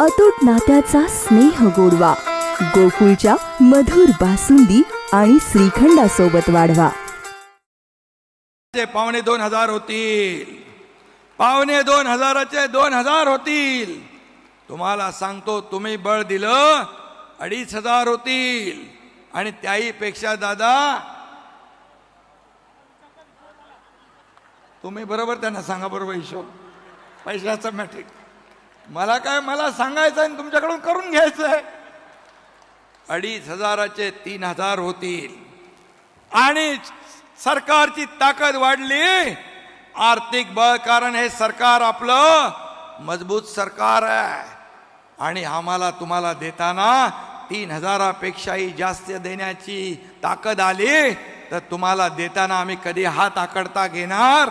अतूट नात्याचा स्नेह गोडवा. गोकुळच्या मधुर बासुंदी आणि श्रीखंडासोबत वाढवा. ते पावणे दोन हजार होतील पावणे दोन हजाराचे दोन हजार होतील. तुम्हाला सांगतो तुम्ही बळ दिलं अडीच हजार होतील. आणि त्याही पेक्षा दादा तुम्ही बरोबर त्यांना सांगा बरोबर हिशोब. पैशाचा मॅट्रिक मला काय मला सांगायचं आणि तुमच्याकडून करून घ्यायचंय अडीच हजाराचे तीन हजार होतील. आणि सरकारची ताकद वाढली. आर्थिक बळ कारण हे सरकार आपलं मजबूत सरकार आहे. आणि आम्हाला तुम्हाला देताना तीन हजारापेक्षाही जास्त देण्याची ताकद आली तर तुम्हाला देताना आम्ही कधी हात आकडता घेणार?